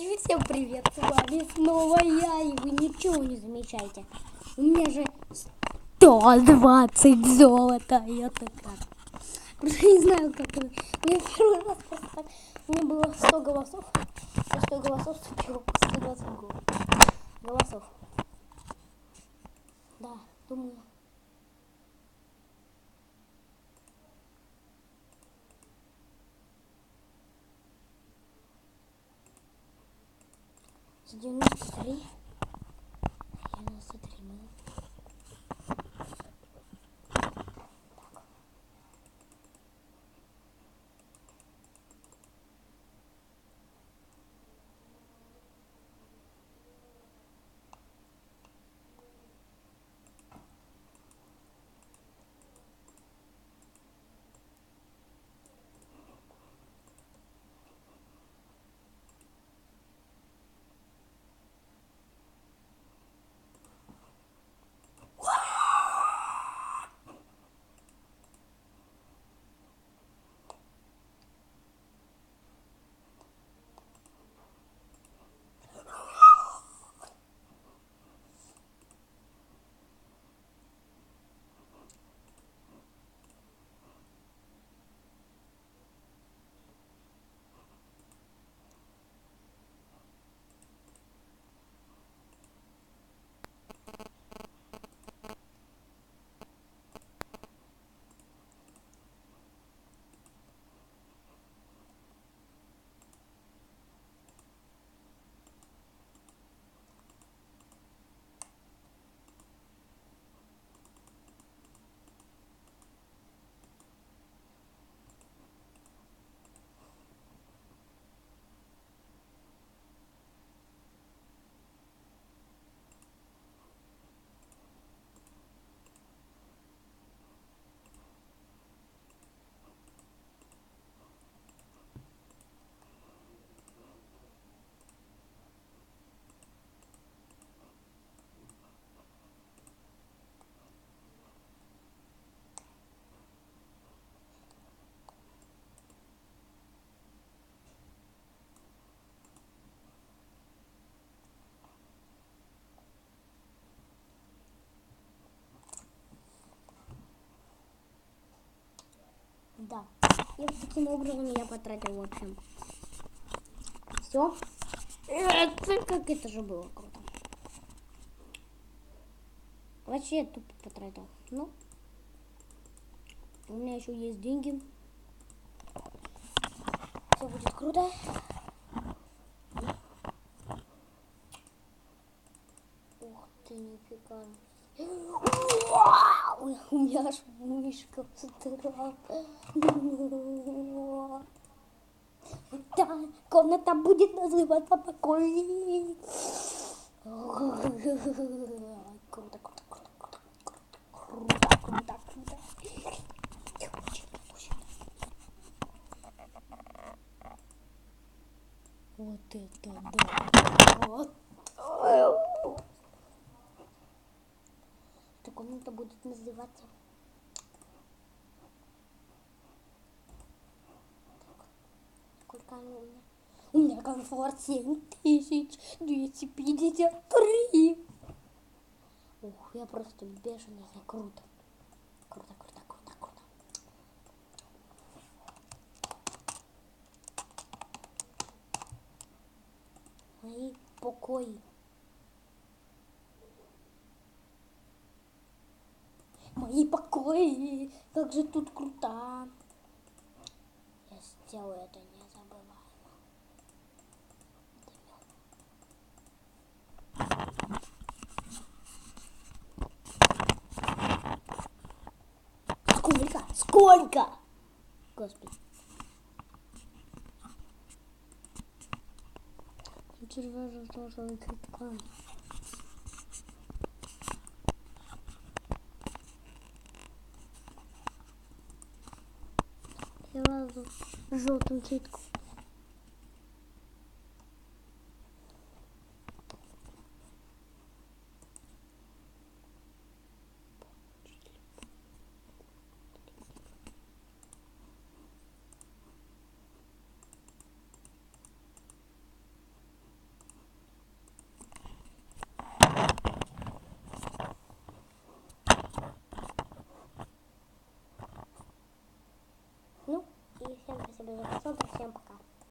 Всем привет, с вами снова я, и вы ничего не замечаете. У меня же 120 золота, я такая. Просто не знаю, как это. Я первый раз просто так. У меня было 100 голосов. Я 100 голосов вступил 120 гол- голосов. Да, думаю. С 93. 93 мы. Да. И таким образом я потратил, в общем. Все. Это как это же было круто. Вообще я тупо потратил. Ну. У меня еще есть деньги. Все будет круто. Ух ты, нифига. Вау! У меня аж мышка встряла. Да, комната будет называться покой. Круто, круто, круто, круто, круто, круто, круто. Вот это да. Вот. Эта комната будет называться. Так, Сколько она у меня? У меня комфорт 7253. Ух, я просто бешеный, я круто. Круто, круто, круто, круто. Мои покои. Мои покои. Как же тут круто. Я сделаю это незабываемо. Сколько? Сколько? Господи. Червяжа тоже открытка. Я лазу